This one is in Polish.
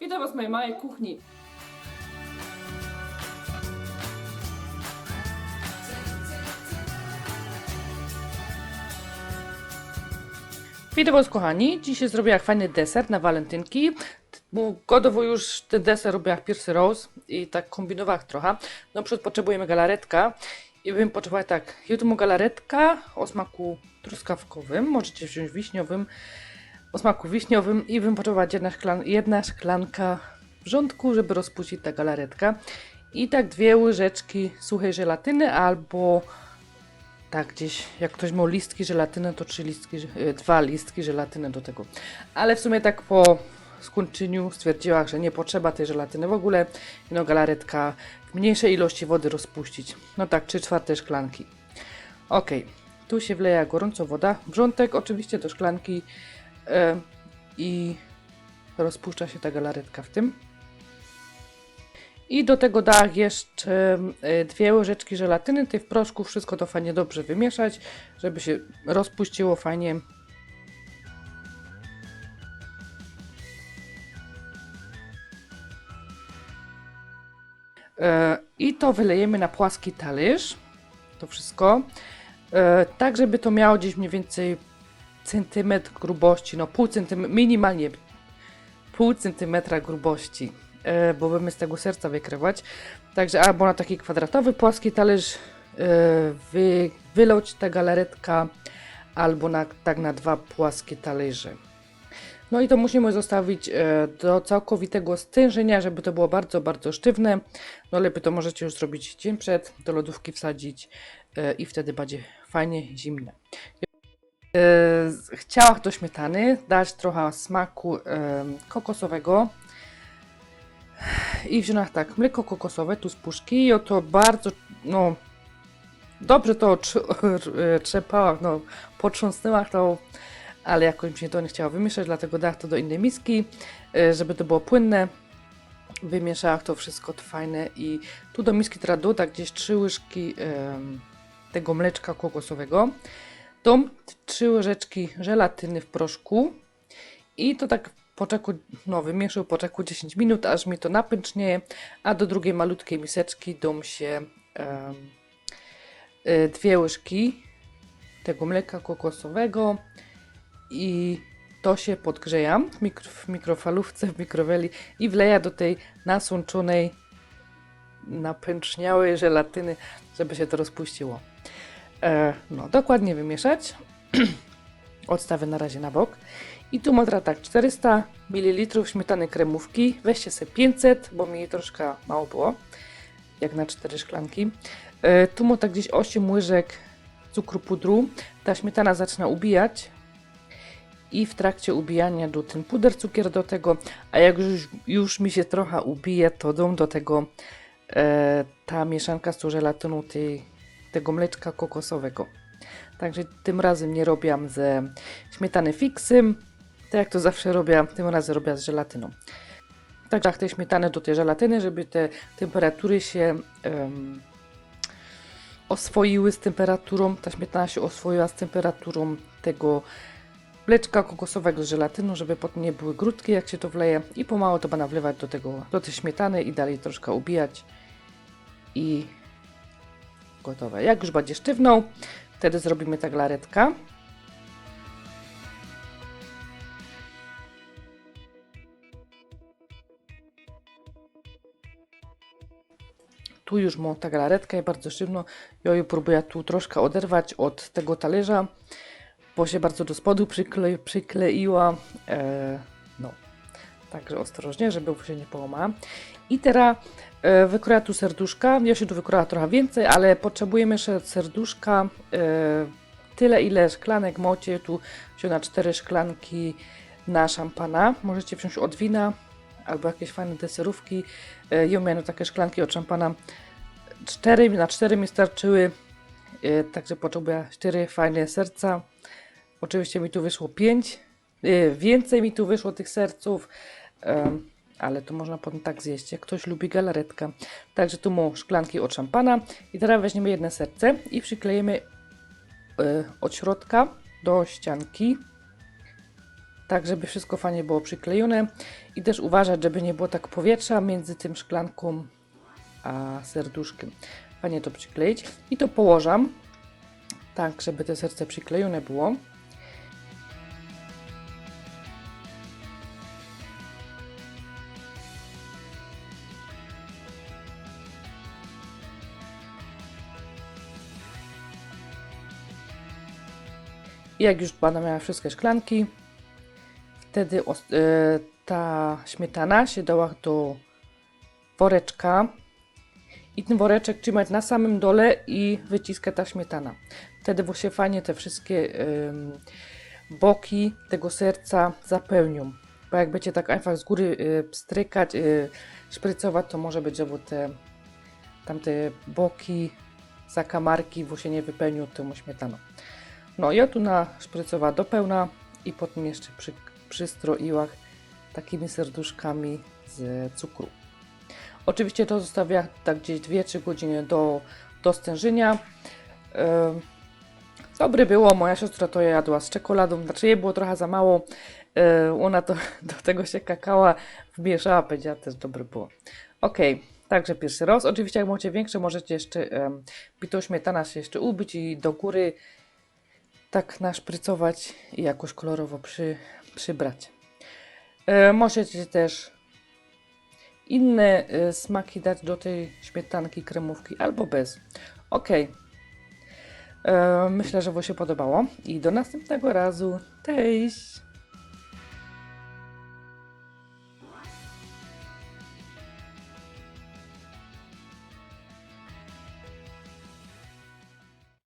Witam Was w mojej małej kuchni. Witam Was kochani, dzisiaj zrobię jak fajny deser na walentynki. Bo Godowo już ten deser robię jak pierwszy raz i tak kombinowałam trochę. No przód potrzebujemy galaretka i bym potrzebowała tak, jedną galaretka o smaku truskawkowym, możecie wziąć wiśniowym, o smaku wiśniowym i potrzebowała jedna, szklan, jedna szklanka wrzątku, żeby rozpuścić ta galaretka i tak dwie łyżeczki suchej żelatyny albo tak gdzieś, jak ktoś miał listki żelatyny, to trzy listki, e, dwa listki żelatyny do tego. Ale w sumie tak po skończeniu stwierdziła, że nie potrzeba tej żelatyny w ogóle. No galaretka w mniejszej ilości wody rozpuścić. No tak, 3 czwarte szklanki. Ok, tu się wleja gorąco woda. Wrzątek oczywiście do szklanki i rozpuszcza się ta galaretka w tym. I do tego dach jeszcze e, dwie łyżeczki żelatyny, tej w proszku, wszystko to fajnie dobrze wymieszać, żeby się rozpuściło fajnie. E, I to wylejemy na płaski talerz, to wszystko, e, tak żeby to miało gdzieś mniej więcej centymetr grubości, no pół centymetra, minimalnie pół centymetra grubości, e, bo będziemy z tego serca wykrywać. Także albo na taki kwadratowy, płaski talerz e, wy, wylać ta galaretka, albo na, tak na dwa płaskie talerze. No i to musimy zostawić e, do całkowitego stężenia, żeby to było bardzo, bardzo sztywne. No lepiej to możecie już zrobić dzień przed, do lodówki wsadzić e, i wtedy będzie fajnie zimne. E, Chciałam do śmietany dać trochę smaku kokosowego i wziąłem tak mleko kokosowe tu z puszki i oto bardzo, no dobrze to trz- trzepałam, no potrząsnęłam to, ale jakoś mi się to nie chciało wymieszać, dlatego dałam to do innej miski, e, żeby to było płynne. Wymieszałam to wszystko to fajne i tu do miski teraz dodać gdzieś trzy łyżki tego mleczka kokosowego. Tą trzy łyżeczki żelatyny w proszku i to tak poczeku, no wymieszał poczeku 10 minut, aż mi to napęcznieje, a do drugiej malutkiej miseczki dom się em, y, dwie łyżki tego mleka kokosowego i to się podgrzeja w, mikro, w mikrofalówce, w mikroweli i wleja do tej nasączonej, napęczniałej żelatyny, żeby się to rozpuściło. E, no, dokładnie wymieszać. Odstawię na razie na bok. I tu motra tak 400 ml śmietany kremówki. Weźcie sobie 500, bo mi troszkę mało było, jak na 4 szklanki. E, tu mu tak gdzieś 8 łyżek cukru pudru. Ta śmietana zaczyna ubijać i w trakcie ubijania do ten puder cukier do tego, a jak już, już mi się trochę ubije, to dam do tego e, ta mieszanka z żelatyną tej, tego mleczka kokosowego. Także tym razem nie robię ze śmietany fiksy, tak jak to zawsze robię, tym razem robię z żelatyną. Także tej śmietany do tej żelatyny, żeby te temperatury się em, oswoiły z temperaturą, ta śmietana się oswoiła z temperaturą tego mleczka kokosowego z żelatyną, żeby potem nie były grudki, jak się to wleje i pomału to będę wlewać do tego, do tej śmietany i dalej troszkę ubijać i gotowe. Jak już będzie sztywną, wtedy zrobimy tak galaretka. Tu już mam ta galaretka i bardzo sztywno. Ja ją próbuję tu troszkę oderwać od tego talerza, bo się bardzo do spodu przykle, przykleiła. E, no, także ostrożnie, żeby się nie połamała. I teraz e, wykroję tu serduszka. Ja się tu wykroję trochę więcej, ale potrzebujemy jeszcze serduszka e, tyle, ile szklanek macie. Tu wziąłem na cztery szklanki na szampana. Możecie wziąć od wina albo jakieś fajne deserówki. E, ja miałem takie szklanki od szampana. Cztery, na cztery mi starczyły, także potrzebuję cztery fajne serca. Oczywiście mi tu wyszło pięć. e, Więcej mi tu wyszło tych serców. Ale to można potem tak zjeść, jak ktoś lubi galaretkę. Także tu mam szklanki od szampana i teraz weźmiemy jedno serce i przyklejemy y, od środka do ścianki. tak żeby wszystko fajnie było przyklejone i też uważać, żeby nie było tak powietrza między tym szklanką a serduszkiem. Fajnie to przykleić i to położam tak, żeby te serce przyklejone było. Jak już będę miała wszystkie szklanki, wtedy e, ta śmietana się dała do woreczka i ten woreczek trzymać na samym dole i wyciska ta śmietana. Wtedy się fajnie te wszystkie boki tego serca zapełnią. Bo jak będzie tak einfach z góry y, strykać, y, szprycować, to może być, że bo te tamte boki, zakamarki, się nie wypełnią tą śmietaną. No ja tu naszprycowała do pełna i potem jeszcze przy, przystroiłam takimi serduszkami z cukru. Oczywiście to zostawiam tak gdzieś 2-3 godziny do, do stężenia. Ym, Dobre było, moja siostra to jadła z czekoladą, znaczy jej było trochę za mało. Yy, ona to do tego się kakała wmieszała, powiedziała też dobre było. Ok, także pierwszy raz. Oczywiście jak macie większe, możecie jeszcze um, bitą śmietana się jeszcze ubić i do góry tak naszprycować i jakoś kolorowo przy, przybrać. E, możecie też inne e, smaki dać do tej śmietanki, kremówki albo bez. Ok. E, myślę, że Wam się podobało i do następnego razu. Cześć!